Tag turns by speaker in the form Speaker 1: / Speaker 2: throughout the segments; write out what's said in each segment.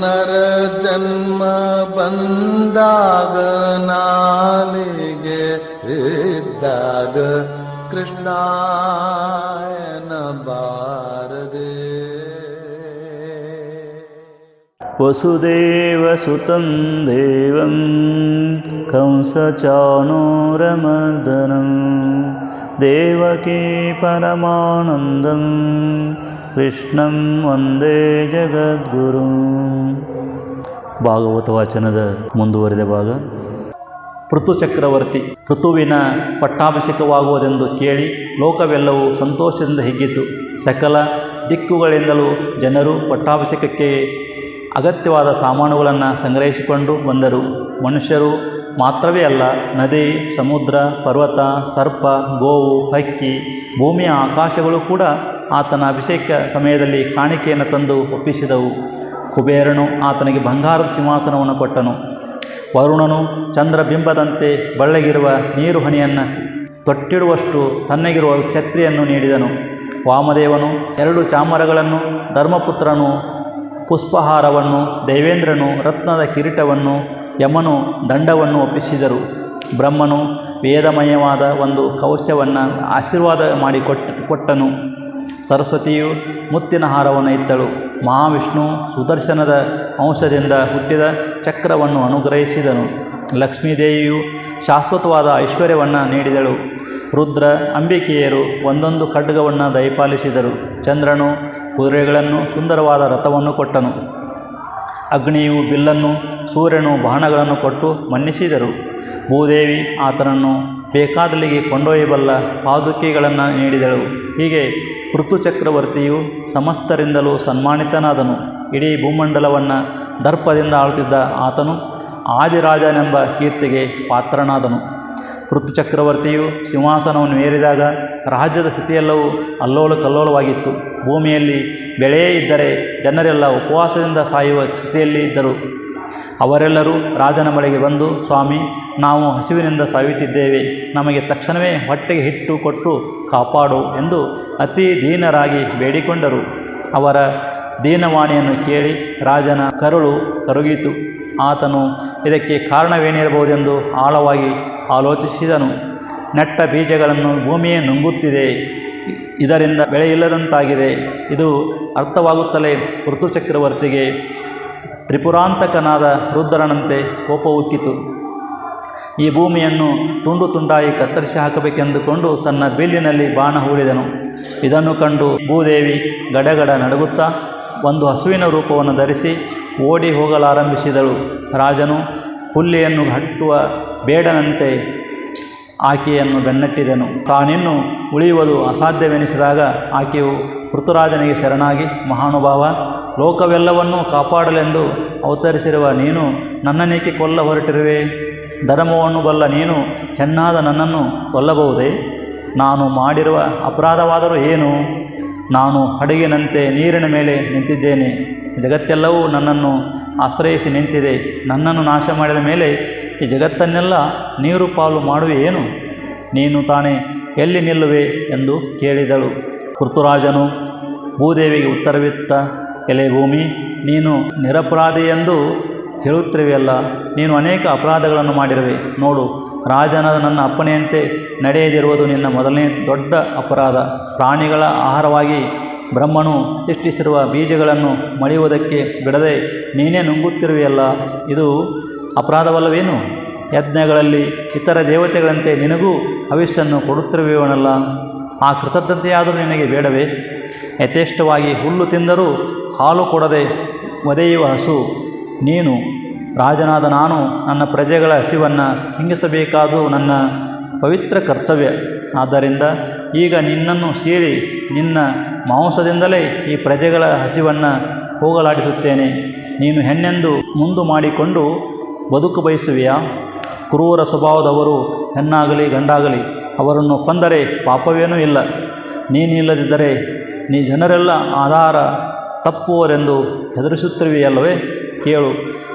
Speaker 1: ನರ ಜನ್ಮ ಬಂದಾಗ ನಾಲಿಗೆ ಇದ್ದಾಗ ಕೃಷ್ಣಾಯನ ಬಾರದೆ
Speaker 2: वसुदेवसुतं देवं कंसचाणूरमर्दनं देवकी परमानन्दं ಕೃಷ್ಣಂ ವಂದೇ ಜಗದ್ಗುರು. ಭಾಗವತ ವಾಚನದ ಮುಂದುವರಿದ ಭಾಗ. ಪೃಥು ಚಕ್ರವರ್ತಿ ಋತುವಿನ ಪಟ್ಟಾಭಿಷೇಕವಾಗುವುದೆಂದು ಕೇಳಿ ಲೋಕವೆಲ್ಲವೂ ಸಂತೋಷದಿಂದ ಹಿಗ್ಗಿತು. ಸಕಲ ದಿಕ್ಕುಗಳಿಂದಲೂ ಜನರು ಪಟ್ಟಾಭಿಷೇಕಕ್ಕೆ ಅಗತ್ಯವಾದ ಸಾಮಾನುಗಳನ್ನು ಸಂಗ್ರಹಿಸಿಕೊಂಡು ಬಂದರು. ಮನುಷ್ಯರು ಮಾತ್ರವೇ ಅಲ್ಲ, ನದಿ, ಸಮುದ್ರ, ಪರ್ವತ, ಸರ್ಪ, ಗೋವು, ಹಕ್ಕಿ, ಭೂಮಿಯ ಆಕಾಶಗಳು ಕೂಡ ಆತನ ಅಭಿಷೇಕ ಸಮಯದಲ್ಲಿ ಕಾಣಿಕೆಯನ್ನು ತಂದು ಒಪ್ಪಿಸಿದವು. ಕುಬೇರನು ಆತನಿಗೆ ಬಂಗಾರದ ಸಿಂಹಾಸನವನ್ನು ಕೊಟ್ಟನು. ವರುಣನು ಚಂದ್ರಬಿಂಬದಂತೆ ಬಳ್ಳಗಿರುವ ನೀರು ಹನಿಯನ್ನು ತೊಟ್ಟಿಡುವಷ್ಟು ತನ್ನಗಿರುವ ಛತ್ರಿಯನ್ನು ನೀಡಿದನು. ವಾಮದೇವನು ಎರಡು ಚಾಮರಗಳನ್ನು, ಧರ್ಮಪುತ್ರನು ಪುಷ್ಪಹಾರವನ್ನು, ದೇವೇಂದ್ರನು ರತ್ನದ ಕಿರೀಟವನ್ನು, ಯಮನು ದಂಡವನ್ನು ಒಪ್ಪಿಸಿದರು. ಬ್ರಹ್ಮನು ವೇದಮಯವಾದ ಒಂದು ಕವಚವನ್ನು ಆಶೀರ್ವಾದ ಮಾಡಿ ಕೊಟ್ ಕೊಟ್ಟನು. ಸರಸ್ವತಿಯು ಮುತ್ತಿನ ಹಾರವನ್ನು ಇತ್ತಳು. ಮಹಾವಿಷ್ಣು ಸುದರ್ಶನದ ಅಂಶದಿಂದ ಹುಟ್ಟಿದ ಚಕ್ರವನ್ನು ಅನುಗ್ರಹಿಸಿದನು. ಲಕ್ಷ್ಮೀದೇವಿಯು ಶಾಶ್ವತವಾದ ಐಶ್ವರ್ಯವನ್ನು ನೀಡಿದಳು. ರುದ್ರ, ಅಂಬಿಕೆಯರು ಒಂದೊಂದು ಖಡ್ಗವನ್ನು ದಯಪಾಲಿಸಿದರು. ಚಂದ್ರನು ಕುದುರೆಗಳನ್ನು ಸುಂದರವಾದ ರಥವನ್ನು ಕೊಟ್ಟನು. ಅಗ್ನಿಯು ಬಿಲ್ಲನ್ನು, ಸೂರ್ಯನು ಬಾಣಗಳನ್ನು ಕೊಟ್ಟು ಮನ್ನಿಸಿದರು. ಭೂದೇವಿ ಆತನನ್ನು ಬೇಕಾದಲ್ಲಿಗೆ ಕೊಂಡೊಯ್ಯಬಲ್ಲ ಪಾದುಕೆಗಳನ್ನು ನೀಡಿದಳು. ಹೀಗೆ ಪೃಥು ಚಕ್ರವರ್ತಿಯು ಸಮಸ್ತರಿಂದಲೂ ಸನ್ಮಾನಿತನಾದನು. ಇಡೀ ಭೂಮಂಡಲವನ್ನು ದರ್ಪದಿಂದ ಆಳುತ್ತಿದ್ದ ಆತನು ಆದಿರಾಜನೆಂಬ ಕೀರ್ತಿಗೆ ಪಾತ್ರನಾದನು. ಪೃಥು ಚಕ್ರವರ್ತಿಯು ಸಿಂಹಾಸನವನ್ನು ಏರಿದಾಗ ರಾಜ್ಯದ ಸ್ಥಿತಿಯೆಲ್ಲವೂ ಅಲ್ಲೋಲ ಕಲ್ಲೋಲವಾಗಿತ್ತು. ಭೂಮಿಯಲ್ಲಿ ಬೆಳೆಯೇ ಇದ್ದರೆ ಜನರೆಲ್ಲ ಉಪವಾಸದಿಂದ ಸಾಯುವ ಸ್ಥಿತಿಯಲ್ಲಿ ಇದ್ದರು. ಅವರೆಲ್ಲರೂ ರಾಜನ ಬಳಿಗೆ ಬಂದು, ಸ್ವಾಮಿ, ನಾವು ಹಸಿವಿನಿಂದ ಸಾಯುತ್ತಿದ್ದೇವೆ. ನಮಗೆ ತಕ್ಷಣವೇ ಹೊಟ್ಟೆಗೆ ಹಿಟ್ಟು ಕೊಟ್ಟು ಕಾಪಾಡು ಎಂದು ಅತಿ ದೀನರಾಗಿ ಬೇಡಿಕೊಂಡರು. ಅವರ ದೀನವಾಣಿಯನ್ನು ಕೇಳಿ ರಾಜನ ಕರುಳು ಕರುಗಿತು. ಆತನು, ಇದಕ್ಕೆ ಕಾರಣವೇನಿರಬಹುದೆಂದು ಆಳವಾಗಿ ಆಲೋಚಿಸಿದನು. ನೆಟ್ಟ ಬೀಜಗಳನ್ನು ಭೂಮಿಯೇ ನುಂಗುತ್ತಿದೆ. ಇದರಿಂದ ಬೆಳೆಯಿಲ್ಲದಂತಾಗಿದೆ. ಇದು ಅರ್ಥವಾಗುತ್ತಲೇ ಋತು ಚಕ್ರವರ್ತಿಗೆ ತ್ರಿಪುರಾಂತಕನಾದ ರುದ್ರನಂತೆ ಕೋಪ ಉಕ್ಕಿತು. ಈ ಭೂಮಿಯನ್ನು ತುಂಡು ತುಂಡಾಗಿ ಕತ್ತರಿಸಿ ಹಾಕಬೇಕೆಂದುಕೊಂಡು ತನ್ನ ಬಿಲ್ಲಿನಲ್ಲಿ ಬಾಣ ಹೂಡಿದನು ಇದನ್ನು ಕಂಡು ಭೂದೇವಿ ಗಡಗಡ ನಡುಗುತ್ತಾ ಒಂದು ಹಸುವಿನ ರೂಪವನ್ನು ಧರಿಸಿ ಓಡಿ ಹೋಗಲಾರಂಭಿಸಿದಳು. ರಾಜನು ಹುಲ್ಲಿಯನ್ನು ಹಟ್ಟುವ ಬೇಡನಂತೆ ಆಕೆಯನ್ನು ಬೆನ್ನಟ್ಟಿದನು. ತಾನಿನ್ನು ಉಳಿಯುವುದು ಅಸಾಧ್ಯವೆನಿಸಿದಾಗ ಆಕೆಯು ಪೃಥುರಾಜನಿಗೆ ಶರಣಾಗಿ ಮಹಾನುಭಾವ ಲೋಕವೆಲ್ಲವನ್ನೂ ಕಾಪಾಡಲೆಂದು ಅವತರಿಸಿರುವ ನೀನು ನನ್ನನೇಕೆ ಕೊಲ್ಲ ಹೊರಟಿರುವೆ? ಧರ್ಮವನ್ನು ಬಲ್ಲ ನೀನು ಹೆಣ್ಣಾದ ನನ್ನನ್ನು ಕೊಲ್ಲಬಹುದೇ? ನಾನು ಮಾಡಿರುವ ಅಪರಾಧವಾದರೂ ಏನು? ನಾನು ಹಡಗಿನಂತೆ ನೀರಿನ ಮೇಲೆ ನಿಂತಿದ್ದೇನೆ. ಜಗತ್ತೆಲ್ಲವೂ ನನ್ನನ್ನು ಆಶ್ರಯಿಸಿ ನಿಂತಿದೆ. ನನ್ನನ್ನು ನಾಶ ಮಾಡಿದ ಮೇಲೆ ಈ ಜಗತ್ತನ್ನೆಲ್ಲ ನೀರು ಪಾಲು ಮಾಡುವೆ ಏನು? ನೀನು ತಾನೇ ಎಲ್ಲಿ ನಿಲ್ಲುವೆ ಎಂದು ಕೇಳಿದಳು. ಪೃಥುರಾಜನು ಭೂದೇವಿಗೆ ಉತ್ತರವಿತ್ತ ಎಲೆ ಭೂಮಿ, ನೀನು ನಿರಪರಾಧಿಯೆಂದು ಹೇಳುತ್ತಿರುವೆಯಲ್ಲ ನೀನು ಅನೇಕ ಅಪರಾಧಗಳನ್ನು ಮಾಡಿರುವೆ. ನೋಡು, ರಾಜನಾದ ನನ್ನ ಅಪ್ಪನೆಯಂತೆ ನಡೆಯದಿರುವುದು ನಿನ್ನ ಮೊದಲನೇ ದೊಡ್ಡ ಅಪರಾಧ. ಪ್ರಾಣಿಗಳ ಆಹಾರವಾಗಿ ಬ್ರಹ್ಮನು ಸೃಷ್ಟಿಸಿರುವ ಬೀಜಗಳನ್ನು ಮಳೆಯುವುದಕ್ಕೆ ಬಿಡದೆ ನೀನೇ ನುಂಗುತ್ತಿರುವೆಯಲ್ಲ ಇದು ಅಪರಾಧವಲ್ಲವೇನು? ಯಜ್ಞಗಳಲ್ಲಿ ಇತರ ದೇವತೆಗಳಂತೆ ನಿನಗೂ ಹವಿಷ್ಯನ್ನು ಕೊಡುತ್ತಿರುವೆವನಲ್ಲ? ಆ ಕೃತಜ್ಞತೆಯಾದರೂ ನಿನಗೆ ಬೇಡವೇ? ಯಥೇಷ್ಟವಾಗಿ ಹುಲ್ಲು ತಿಂದರೂ ಹಾಲು ಕೊಡದೆ ಒದೆಯುವ ಹಸು. ನೀನು, ರಾಜನಾದ ನಾನು, ನನ್ನ ಪ್ರಜೆಗಳ ಹಸಿವನ್ನು ಹಿಂಗಿಸಬೇಕಾದು ನನ್ನ ಪವಿತ್ರ ಕರ್ತವ್ಯ. ಆದ್ದರಿಂದ ಈಗ ನಿನ್ನನ್ನು ಸೇರಿ ನಿನ್ನ ಮಾಂಸದಿಂದಲೇ ಈ ಪ್ರಜೆಗಳ ಹಸಿವನ್ನು ಹೋಗಲಾಡಿಸುತ್ತೇನೆ. ನೀನು ಹೆಣ್ಣೆಂದು ಮುಂದು ಮಾಡಿಕೊಂಡು ಬದುಕು ಬಯಸುವೆಯಾ? ಕ್ರೂರ ಸ್ವಭಾವದವರು ಹೆಣ್ಣಾಗಲಿ ಗಂಡಾಗಲಿ ಅವರನ್ನು ಕೊಂದರೆ ಪಾಪವೇನೂ ಇಲ್ಲ. ನೀನಿಲ್ಲದಿದ್ದರೆ ನೀ ಜನರೆಲ್ಲ ಆಧಾರ ತಪ್ಪುವರೆಂದು ಹೆದರಿಸುತ್ತಿರುವೆಯಲ್ಲವೇ? ಕೇಳು.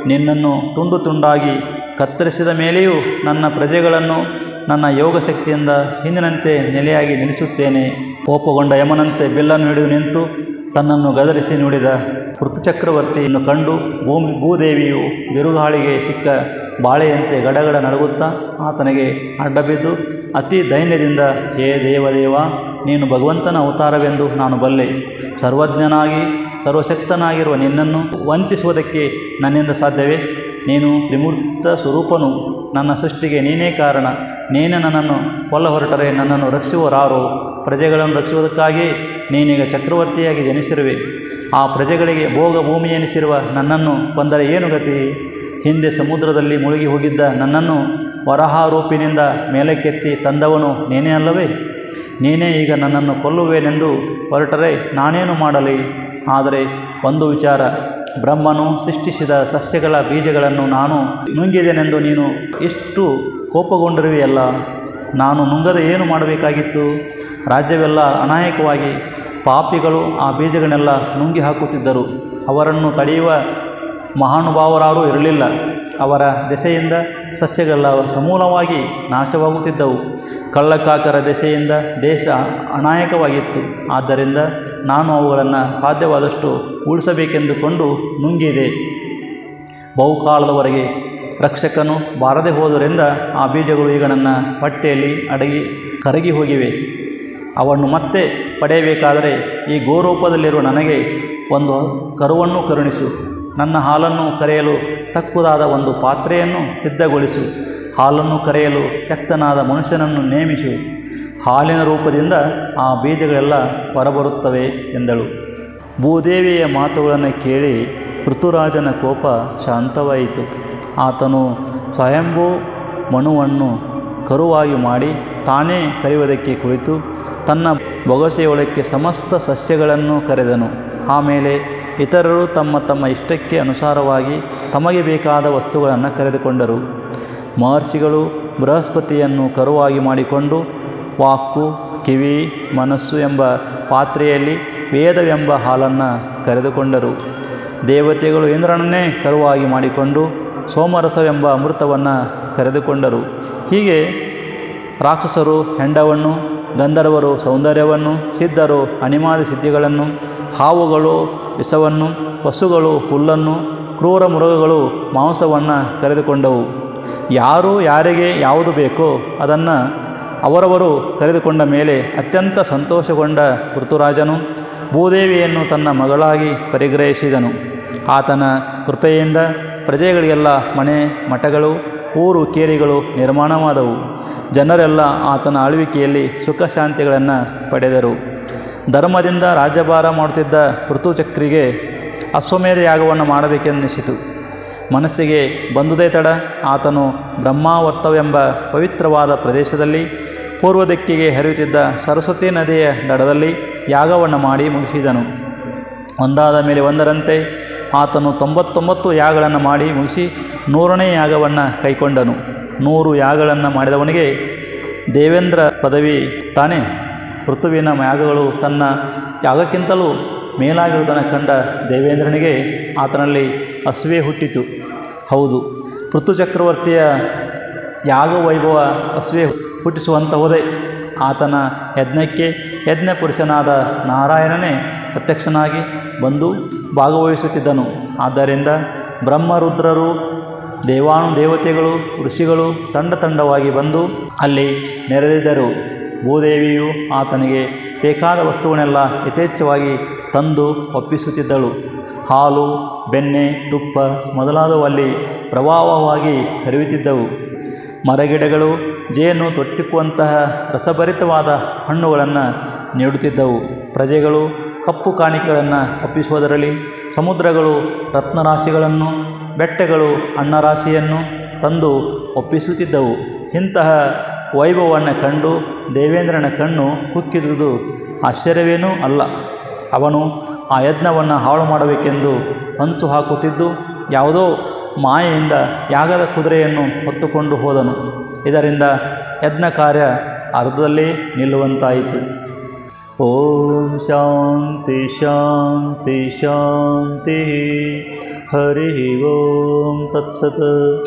Speaker 2: ನಿನ್ನನ್ನು ತುಂಡು ತುಂಡಾಗಿ ಕತ್ತರಿಸಿದ ಮೇಲೆಯೂ ನನ್ನ ಪ್ರಜೆಗಳನ್ನು ನನ್ನ ಯೋಗ ಶಕ್ತಿಯಿಂದ ಹಿಂದಿನಂತೆ ನೆಲೆಯಾಗಿ ನಿಲ್ಲಿಸುತ್ತೇನೆ ಕೋಪಗೊಂಡ ಯಮನಂತೆ ಬಿಲ್ಲನ್ನು ಹಿಡಿದು ನಿಂತು ತನ್ನನ್ನು ಗದರಿಸಿ ನುಡಿದ ಋತುಚಕ್ರವರ್ತಿಯನ್ನು ಕಂಡು ಭೂಮಿ, ಭೂದೇವಿಯು ಬಿರುಗಾಳಿಗೆ ಸಿಕ್ಕ ಬಾಳೆಯಂತೆ ಗಡಗಡ ನಡುಗುತ್ತಾ ಆತನಿಗೆ ಅಡ್ಡಬಿದ್ದು, ಅತಿ ದೈನ್ಯದಿಂದ ಹೇ ದೇವದೇವ, ನೀನು ಭಗವಂತನ ಅವತಾರವೆಂದು ನಾನು ಬಲ್ಲೆ. ಸರ್ವಜ್ಞನಾಗಿ, ಸರ್ವಶಕ್ತನಾಗಿರುವ ನಿನ್ನನ್ನು ವಂಚಿಸುವುದಕ್ಕೆ ನನ್ನಿಂದ ಸಾಧ್ಯವೇ? ನೀನು ತ್ರಿಮೂರ್ತ ಸ್ವರೂಪನು. ನನ್ನ ಸೃಷ್ಟಿಗೆ ನೀನೇ ಕಾರಣ. ನೀನೇ ನನ್ನನ್ನು ಕೊಲ್ಲ ಹೊರಟರೆ, ನನ್ನನ್ನು ರಕ್ಷಿಸುವರಾರು. ಪ್ರಜೆಗಳನ್ನು ರಕ್ಷಿಸುವುದಕ್ಕಾಗಿ ನೀನೀಗ ಚಕ್ರವರ್ತಿಯಾಗಿ ಜನಿಸಿರುವೆ. ಆ ಪ್ರಜೆಗಳಿಗೆ ಭೋಗ ಭೂಮಿ ಎನಿಸಿರುವ ನನ್ನನ್ನು ಕೊಂದರೆ ಏನು ಗತಿ? ಹಿಂದೆ ಸಮುದ್ರದಲ್ಲಿ ಮುಳುಗಿ ಹೋಗಿದ್ದ ನನ್ನನ್ನು ವರಹಾರೂಪಿನಿಂದ ಮೇಲಕ್ಕೆತ್ತಿ ತಂದವನು ನೀನೇ ಅಲ್ಲವೇ? ನೀನೇ ಈಗ ನನ್ನನ್ನು ಕೊಲ್ಲುವೆನೆಂದು ಹೊರಟರೆ ನಾನೇನು ಮಾಡಲಿ? ಆದರೆ ಒಂದು ವಿಚಾರ ಬ್ರಹ್ಮನು ಸೃಷ್ಟಿಸಿದ ಸಸ್ಯಗಳ ಬೀಜಗಳನ್ನು ನಾನು ನುಂಗಿದೆನೆಂದು ನೀನು ಎಷ್ಟು ಕೋಪಗೊಂಡಿರುವೆಯಲ್ಲ? ನಾನು ನುಂಗದೆ ಏನು ಮಾಡಬೇಕಾಗಿತ್ತು? ರಾಜ್ಯವೆಲ್ಲ ಅನಾಯಕವಾಗಿ ಪಾಪಿಗಳು ಆ ಬೀಜಗಳನ್ನೆಲ್ಲ ನುಂಗಿ ಹಾಕುತ್ತಿದ್ದರು ಅವರನ್ನು ತಡೆಯುವ ಮಹಾನುಭಾವರಾರೂ ಇರಲಿಲ್ಲ. ಅವರ ದೆಸೆಯಿಂದ ಸಸ್ಯಗಳ ಸಮೂಲವಾಗಿ ನಾಶವಾಗುತ್ತಿದ್ದವು. ಕಳ್ಳಕಾಕರ ದೆಸೆಯಿಂದ ದೇಶ ಅನಾಯಕವಾಗಿತ್ತು. ಆದ್ದರಿಂದ ನಾನು ಅವುಗಳನ್ನು ಸಾಧ್ಯವಾದಷ್ಟು ಉಳಿಸಬೇಕೆಂದುಕೊಂಡು ನುಂಗಿದೆ. ಬಹುಕಾಲದವರೆಗೆ ರಕ್ಷಕನು ಬಾರದೆ ಹೋದರಿಂದ ಆ ಬೀಜಗಳು ಈಗ ನನ್ನ ಹೊಟ್ಟೆಯಲ್ಲಿ ಅಡಗಿ ಕರಗಿ ಹೋಗಿವೆ. ಅವನ್ನು ಮತ್ತೆ ಪಡೆಯಬೇಕಾದರೆ ಈ ಗೋರೂಪದಲ್ಲಿರುವ ನನಗೆ ಒಂದು ಕರುವನ್ನು ಕರುಣಿಸು. ನನ್ನ ಹಾಲನ್ನು ಕರೆಯಲು ತಕ್ಕುದಾದ ಒಂದು ಪಾತ್ರೆಯನ್ನು ಸಿದ್ಧಗೊಳಿಸು. ಹಾಲನ್ನು ಕರೆಯಲು ಶಕ್ತನಾದ ಮನುಷ್ಯನನ್ನು ನೇಮಿಸು. ಹಾಲಿನ ರೂಪದಿಂದ ಆ ಬೀಜಗಳೆಲ್ಲ ಹೊರಬರುತ್ತವೆ ಎಂದಳು. ಭೂದೇವಿಯ ಮಾತುಗಳನ್ನು ಕೇಳಿ ಋತುರಾಜನ ಕೋಪ ಶಾಂತವಾಯಿತು. ಆತನು ಸ್ವಯಂಭೂ ಮನುವನ್ನು ಕರುವಾಗಿ ಮಾಡಿ ತಾನೇ ಕರೆಯುವುದಕ್ಕೆ ಕುಳಿತು ತನ್ನ ಬೊಗಸೆಯೊಳಕ್ಕೆ ಸಮಸ್ತ ಸಸ್ಯಗಳನ್ನು ಕರೆದನು. ಆಮೇಲೆ ಇತರರು ತಮ್ಮ ತಮ್ಮ ಇಷ್ಟಕ್ಕೆ ಅನುಸಾರವಾಗಿ ತಮಗೆ ಬೇಕಾದ ವಸ್ತುಗಳನ್ನು ಕರೆದುಕೊಂಡರು. ಮಹರ್ಷಿಗಳು ಬೃಹಸ್ಪತಿಯನ್ನು ಕರುವಾಗಿ ಮಾಡಿಕೊಂಡು ವಾಕು ಕಿವಿ, ಮನಸ್ಸು ಎಂಬ ಪಾತ್ರೆಯಲ್ಲಿ ವೇದವೆಂಬ ಹಾಲನ್ನು ಕರೆದುಕೊಂಡರು. ದೇವತೆಗಳು ಇಂದ್ರನನ್ನೇ ಕರುವಾಗಿ ಮಾಡಿಕೊಂಡು ಸೋಮರಸವೆಂಬ ಅಮೃತವನ್ನು ಕರೆದುಕೊಂಡರು. ಹೀಗೆ ರಾಕ್ಷಸರು, ಹೆಂಡವನ್ನು, ಗಂಧರ್ವರು ಸೌಂದರ್ಯವನ್ನು, ಸಿದ್ಧರು ಅಣಿಮಾದಿ ಸಿದ್ಧಿಗಳನ್ನು ಹಾವುಗಳು, ವಿಷವನ್ನು, ಪಶುಗಳು, ಹುಲ್ಲನ್ನು, ಕ್ರೂರ ಮೃಗಗಳು, ಮಾಂಸವನ್ನು ಕರೆದುಕೊಂಡವು. ಯಾರು ಯಾರಿಗೆ ಯಾವುದು ಬೇಕೋ ಅದನ್ನು ಅವರವರು ಕರೆದುಕೊಂಡ ಮೇಲೆ ಅತ್ಯಂತ ಸಂತೋಷಗೊಂಡ ಋತುರಾಜನು ಭೂದೇವಿಯನ್ನು ತನ್ನ ಮಗಳಾಗಿ ಪರಿಗ್ರಹಿಸಿದನು. ಆತನ ಕೃಪೆಯಿಂದ ಪ್ರಜೆಗಳಿಗೆಲ್ಲ ಮನೆ ಮಠಗಳು, ಊರು ಕೇರಿಗಳು ನಿರ್ಮಾಣವಾದವು. ಜನರೆಲ್ಲ ಆತನ ಆಳ್ವಿಕೆಯಲ್ಲಿ ಸುಖ ಶಾಂತಿಗಳನ್ನು ಪಡೆದರು. ಧರ್ಮದಿಂದ ರಾಜಭಾರ ಮಾಡುತ್ತಿದ್ದ ಋತುಚಕ್ರಿಗೆ ಅಶ್ವಮೇಧ ಯಾಗವನ್ನು ಮಾಡಬೇಕೆನ್ನಿಸಿತು. ಮನಸ್ಸಿಗೆ ಬಂದುದೇ ತಡ, ಆತನು ಬ್ರಹ್ಮಾವರ್ತವೆಂಬ ಪವಿತ್ರವಾದ ಪ್ರದೇಶದಲ್ಲಿ, ಪೂರ್ವ ದಿಕ್ಕಿಗೆ ಹರಿಯುತ್ತಿದ್ದ ಸರಸ್ವತಿ ನದಿಯ ದಡದಲ್ಲಿ ಯಾಗವನ್ನು ಮಾಡಿ ಮುಗಿಸಿದನು. ಒಂದಾದ ಮೇಲೆ ಒಂದರಂತೆ ಆತನು ತೊಂಬತ್ತೊಂಬತ್ತು ಯಾಗಗಳನ್ನು ಮಾಡಿ ಮುಗಿಸಿ ನೂರನೇ ಯಾಗವನ್ನು ಕೈಕೊಂಡನು. ನೂರು ಯಾಗಗಳನ್ನು ಮಾಡಿದವನಿಗೆ ದೇವೇಂದ್ರ ಪದವಿ ತಾನೇ. ಋತುವಿನ ಯಾಗಗಳು ತನ್ನ ಯಾಗಕ್ಕಿಂತಲೂ ಮೇಲಾಗಿರುವುದನ್ನು ಕಂಡ ದೇವೇಂದ್ರನಿಗೆ ಆತನಲ್ಲಿ ಹಸುವೆ ಹುಟ್ಟಿತು. ಹೌದು ಋತು ಚಕ್ರವರ್ತಿಯ ಯಾಗ ವೈಭವ ಹಸುವೆ ಹುಟ್ಟಿಸುವಂತಹುದೇ ಆತನ ಯಜ್ಞಕ್ಕೆ ಯಜ್ಞ ಪುರುಷನಾದ ನಾರಾಯಣನೇ ಪ್ರತ್ಯಕ್ಷನಾಗಿ ಬಂದು ಭಾಗವಹಿಸುತ್ತಿದ್ದನು. ಆದ್ದರಿಂದ ಬ್ರಹ್ಮರುದ್ರರು ದೇವಾನು ದೇವತೆಗಳು, ಋಷಿಗಳು ತಂಡ ತಂಡವಾಗಿ ಬಂದು ಅಲ್ಲಿ ನೆರೆದಿದ್ದರು. ಭೂದೇವಿಯು ಆತನಿಗೆ ಬೇಕಾದ ವಸ್ತುಗಳನ್ನೆಲ್ಲ ಯಥೇಚ್ಛವಾಗಿ ತಂದು ಒಪ್ಪಿಸುತ್ತಿದ್ದಳು. ಹಾಲು, ಬೆಣ್ಣೆ, ತುಪ್ಪ ಮೊದಲಾದವು ಅಲ್ಲಿ ಪ್ರವಾಹವಾಗಿ ಹರಿಯುತ್ತಿದ್ದವು. ಮರಗಿಡಗಳು, ಜೇನು ತೊಟ್ಟಿಕ್ಕುವಂತಹ ರಸಭರಿತವಾದ ಹಣ್ಣುಗಳನ್ನು ನೀಡುತ್ತಿದ್ದವು. ಪ್ರಜೆಗಳು ಕಪ್ಪು ಕಾಣಿಕೆಗಳನ್ನು ಒಪ್ಪಿಸುವುದರಲ್ಲಿ ಸಮುದ್ರಗಳು ರತ್ನರಾಶಿಗಳನ್ನು, ಬೆಟ್ಟಗಳು ಅನ್ನರಾಶಿಯನ್ನು ತಂದು ಒಪ್ಪಿಸುತ್ತಿದ್ದವು. ಇಂತಹ ವೈಭವವನ್ನು ಕಂಡು ದೇವೇಂದ್ರನ ಕಣ್ಣು ಕುಕ್ಕಿದುದು ಆಶ್ಚರ್ಯವೇನೂ ಅಲ್ಲ. ಅವನು ಆ ಯಜ್ಞವನ್ನು ಹಾಳು ಮಾಡಬೇಕೆಂದು ಅಂಚು ಹಾಕುತ್ತಿದ್ದು ಯಾವುದೋ ಮಾಯೆಯಿಂದ ಯಾಗದ ಕುದುರೆಯನ್ನು ಹೊತ್ತುಕೊಂಡು ಹೋದನು. ಇದರಿಂದ ಯಜ್ಞ ಕಾರ್ಯ ಅರ್ಧದಲ್ಲೇ ನಿಲ್ಲುವಂತಾಯಿತು. ಓಂ ಶಾಂತಿ ಶಾಂತಿ ಶಾಂತಿ ಹರಿ ಓಂ ತತ್ಸತ್.